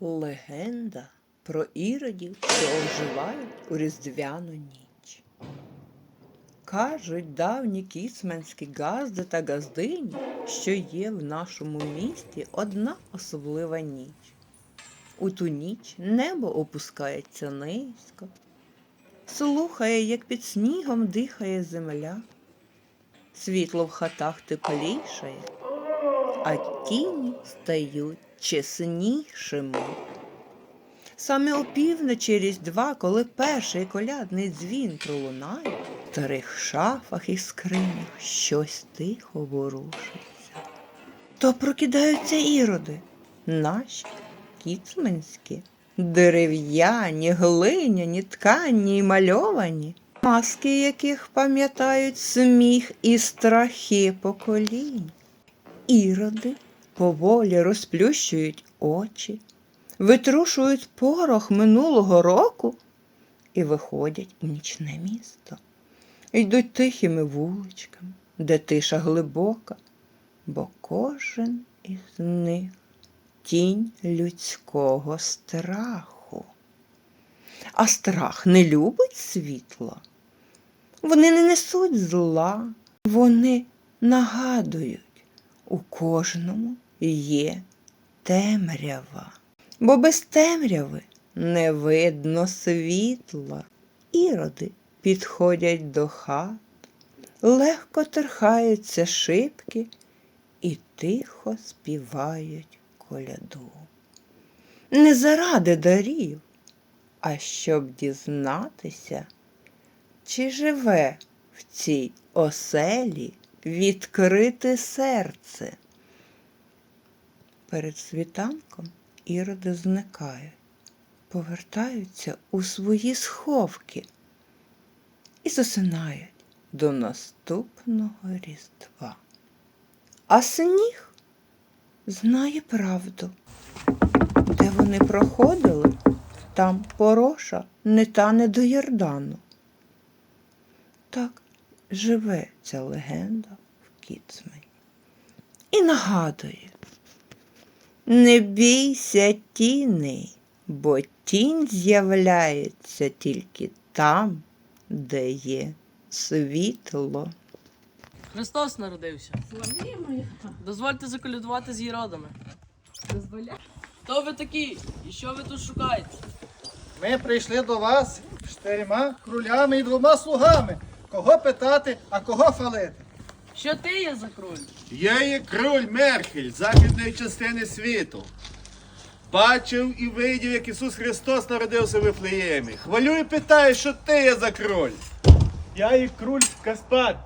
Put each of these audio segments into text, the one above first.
Легенда про іродів, що оживають у різдвяну ніч. Кажуть давні кіцманські газди та газдині, що є в нашому місті одна особлива ніч. У ту ніч небо опускається низько, слухає, як під снігом дихає земля, світло в хатах теплішає, а тіні стають чеснішими. Саме опівночі Різдва, коли перший колядний дзвін пролунає, в старих шафах і скринях щось тихо ворушиться. То прокидаються іроди, наші кіцманські, дерев'яні, глиняні, ткані й мальовані, маски яких пам'ятають сміх і страхи поколінь. Іроди поволі розплющують очі, витрушують порох минулого року і виходять у нічне місто. Йдуть тихими вуличками, де тиша глибока, бо кожен із них тінь людського страху. А страх не любить світла. Вони не несуть зла, вони нагадують, у кожному є темрява, бо без темряви не видно світла. Іроди підходять до хат, легко торхаються шибки і тихо співають коляду. Не заради дарів, а щоб дізнатися, чи живе в цій оселі відкрите серце. Перед світанком іроди зникають, повертаються у свої сховки і засинають до наступного Різдва. А сніг знає правду. Де вони проходили, там пороша не тане до Йордану. Так живе ця легенда в Кіцмані. І нагадує, не бійся тіни, бо тінь з'являється тільки там, де є світло. Христос народився. Дозвольте заколядувати з іродами. Дозволяє? Хто ви такі? І що ви тут шукаєте? Ми прийшли до вас з чотирма крулями і двома слугами. Кого питати, а кого фалити? Що ти є за кроль? Я є кроль Мерхель західної частини світу. Бачив і видів, як Ісус Христос народився в Вифлеємі. Хвалю і питаю, що ти є за кроль. Я є круль Каспар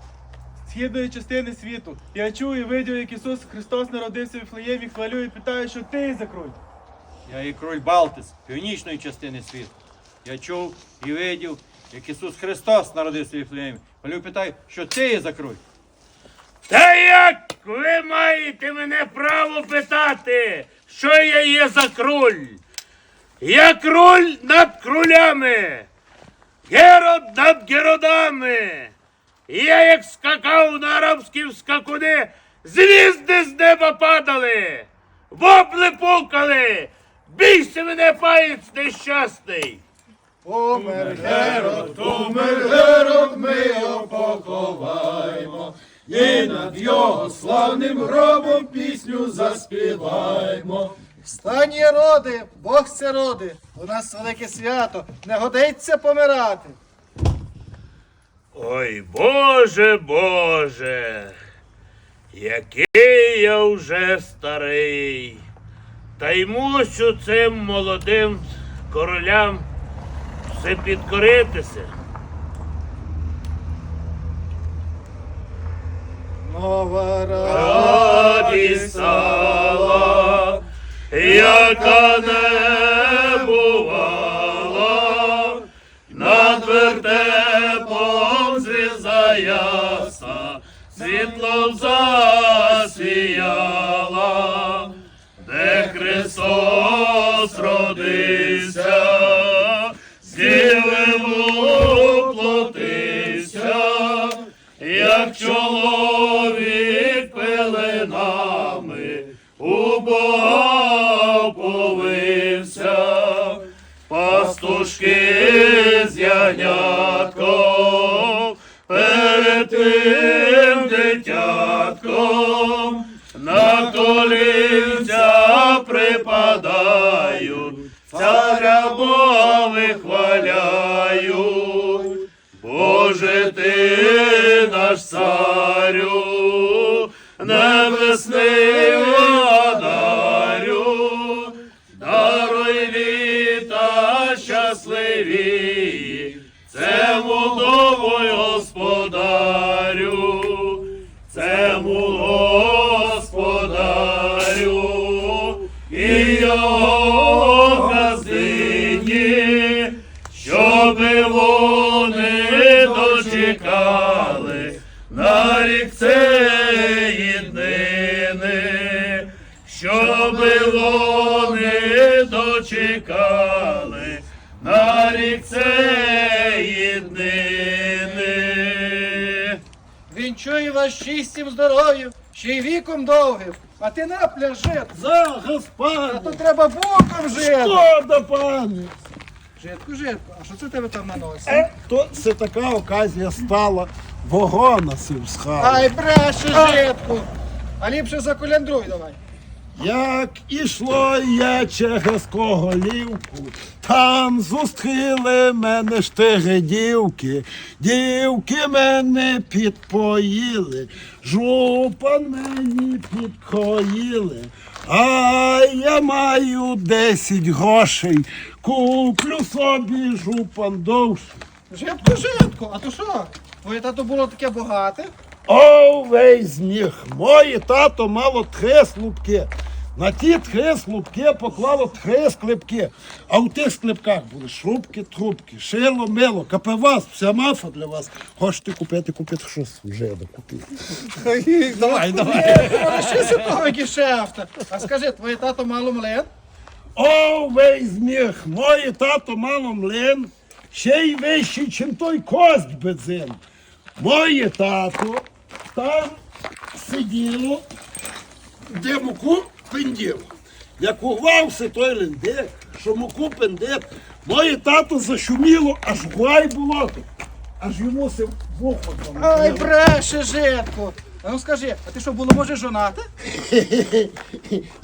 з східної частини світу. Я чув і видів, як Ісус Христос народився в Вифлеємі, хвалю і питаю, що ти є за круль. Я є кроль Балтис, північної частини світу. Я чув і видів, як Ісус Христос народився в Віфлеємі. Полю питаю, що ти є за кроль? Та як ви маєте мене право питати, що я є за кроль? Я кроль над кролями, Герод над геродами. Я як скакав на арабські скакуни, звізди з неба падали, вопли пукали, бійся мене паєць нещасний. Помер Герод, помер Герод, ми його поховаймо. І над його славним гробом пісню заспіваймо. Встані роди, Бог це роди, у нас велике свято, не годиться помирати. Ой, Боже, Боже, який я вже старий, та й мушу цим молодим королям все підкоритися. Нова Радість стала, яка не бувала, над вертепом звізда ясна, світлом засіяла, де Христос родився, пастушки перед тим дитятком, на колінця припадають, царя Бога вихваляють. Боже ти наш царю, небесний дому господарю, Вінчую вас щастям здоров'ю, ще й віком довгим. А ти на пляжет. За А господи! то треба боком жити. Шкода, пане! Житку, житку, а що це тебе там на носі? Е, То це така оказія стала. Вогона сів з хати. Ай, бреше, житку. А ліпше заколядруй давай. Як ішло я через Коголівку, там зустріли мене штири дівки, дівки мене підпоїли, жупан мені підкоїли, а я маю десять грошей, куплю собі жупан довший. Житку, житку, а то що? Твоє тато було таке багате? О, весь міг. Моє тато мало три слупки. На ті три слупки поклало три склепки. А у тих склепках були шубки, трубки, шило, мило, капевас, вся мафа для вас. Хочете купити, купити щось вже купити. Давай, давай. Лишися того гешефта. А скажи, твоє тато мало млин? О, весь міг. Моє тато мало млин, ще й вищий, чим той кость бензин. Моє тато там сиділо, де муку пенділо. Як урвався той лендик, що муку пендик, моє тато зашуміло, аж гуай болото. Аж йому се вухо там. Ай, бреше, житку. А ну скажи, а ти що було, може, жонати?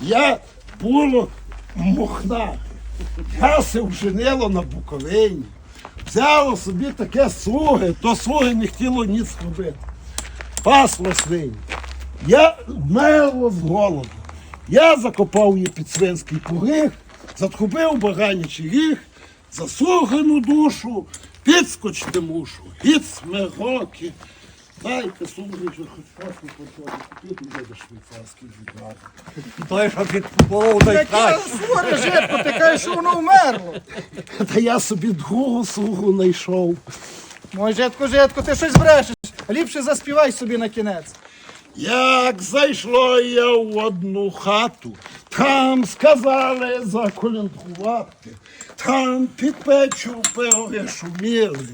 Я було мохна. Я се вженило на Буковині. Взяло собі таке слуги, то слуги не хотіло ніц робити. Пасло свині. Я вмерло з голоду. Я закопав її під свинський поріг, заткубив баранячий ріг, заслугану душу, підскочити мушу, гід смироки. Дайте сумрічу, хоч просто почати, купити буде швейцарський відвар. Той, що під полову, той Таке суре, житку, ти кажеш, що воно вмерло. Та я собі другу слугу знайшов. Мой житку, житку, ти щось брешеш. Ліпше заспівай собі на кінець. Як зайшло я в одну хату, там сказали заколядувати, там під печу пироги шуміли,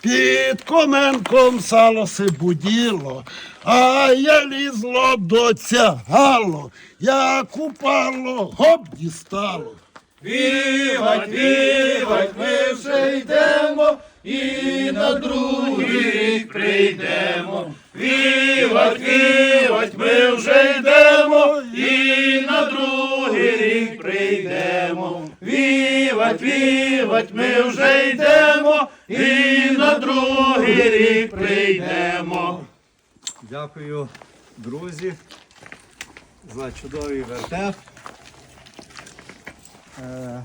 під коменком сало буділо, а я лізло доцягало, як упало, гоп дістало. Вівать, вівать, ми вже йдемо і на рік прийдемо. Вівать, вівать, ми вже йдемо і на другий рік прийдемо. Вівать, вівать, ми вже йдемо і на другий рік прийдемо. Дякую, друзі, за чудовий вертеп. Е,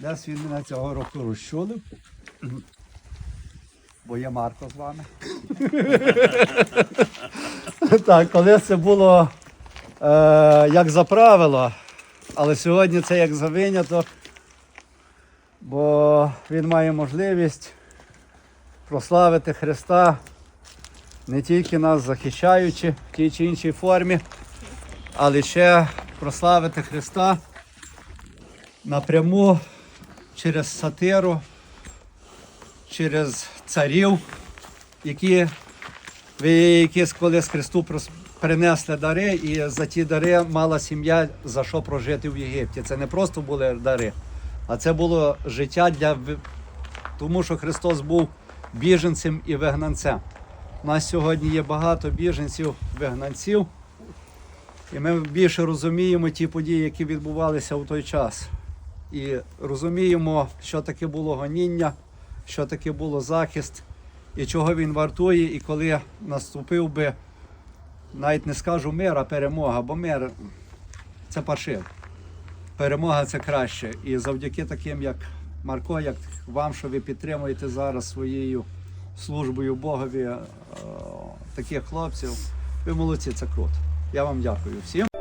Десь він мене цього року розчулив. Бо є Марко з вами. так, коли це було е, як за правило, але сьогодні це як за виняток, бо він має можливість прославити Христа не тільки нас захищаючи в тій чи іншій формі, але ще прославити Христа напряму через сатиру, через царів, які ви якісь колись Христу принесли дари, і за ті дари мала сім'я за що прожити в Єгипті. Це не просто були дари, а це було життя для тому, що Христос був біженцем і вигнанцем. У нас сьогодні є багато біженців, вигнанців, і ми більше розуміємо ті події, які відбувалися в той час. І розуміємо, що таке було гоніння, що таке було захист, і чого він вартує, і коли наступив би, навіть не скажу мир, а перемога, бо мир це паршив. Перемога це краще. І завдяки таким, як Марко, як вам, що ви підтримуєте зараз своєю службою Богові е, таких хлопців, ви молодці, це круто. Я вам дякую всім.